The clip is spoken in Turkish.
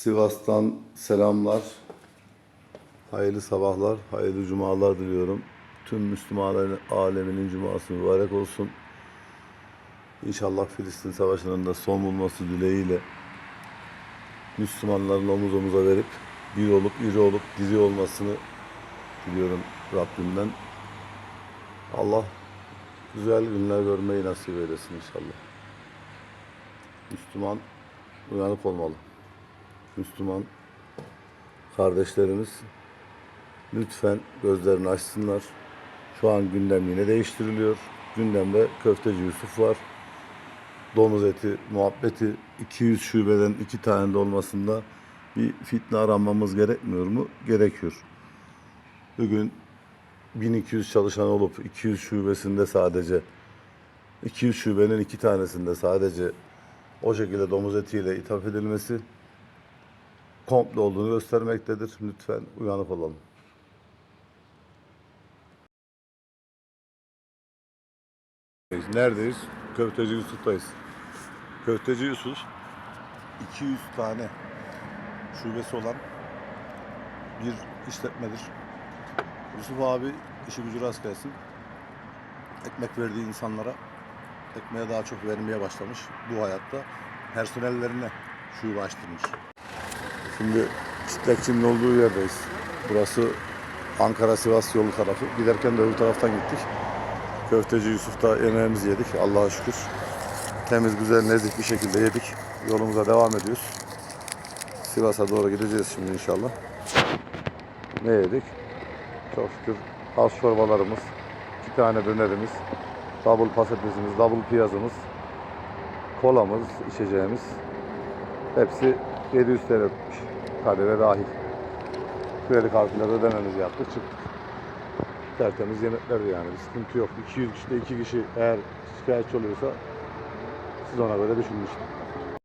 Sivas'tan selamlar. Hayırlı sabahlar, hayırlı cumalar diliyorum. Tüm Müslüman aleminin cuması mübarek olsun. İnşallah Filistin Savaşı'nın da son bulması dileğiyle Müslümanların omuz omuza verip bir olup, iri olup, diri olmasını diliyorum Rabbimden. Allah güzel günler görmeyi nasip eylesin inşallah. Müslüman uyanık olmalı. Müslüman kardeşlerimiz lütfen gözlerini açsınlar. Şu an gündem yine değiştiriliyor. Gündemde köfteci Yusuf var. Domuz eti muhabbeti 200 şubeden iki tane de olmasında bir fitne aranmamız gerekmiyor mu? Gerekiyor. Bugün 1200 çalışan olup 200 şubesinde sadece 200 şubenin iki tanesinde sadece o şekilde domuz etiyle ithaf edilmesi komple olduğunu göstermektedir. Lütfen uyanık olalım. Neredeyiz? Köfteci Yusuf'tayız. Köfteci Yusuf 200 tane şubesi olan bir işletmedir. Yusuf abi işi gücü rast gelsin. Ekmek verdiği insanlara ekmeğe daha çok vermeye başlamış bu hayatta. Personellerine şube açtırmış. Şimdi çitlekçinin olduğu yerdeyiz. Burası Ankara-Sivas yolu tarafı. Giderken de öbür taraftan gittik. Köfteci Yusuf'ta yemeğimizi yedik. Allah'a şükür. Temiz, güzel, nezih bir şekilde yedik. Yolumuza devam ediyoruz. Sivas'a doğru gideceğiz şimdi inşallah. Ne yedik? Çok şükür az çorbalarımız, iki tane dönerimiz, double patatesimiz, double piyazımız, kolamız, içeceğimiz. Hepsi 700 TL tutmuş. KDV dahil. Kredi kartıyla da ödememizi yaptık çıktık. Tertemiz yemeklerdi yani. Bir sıkıntı yok. 200 kişide 2 kişi eğer şikayetçi oluyorsa siz ona göre işte.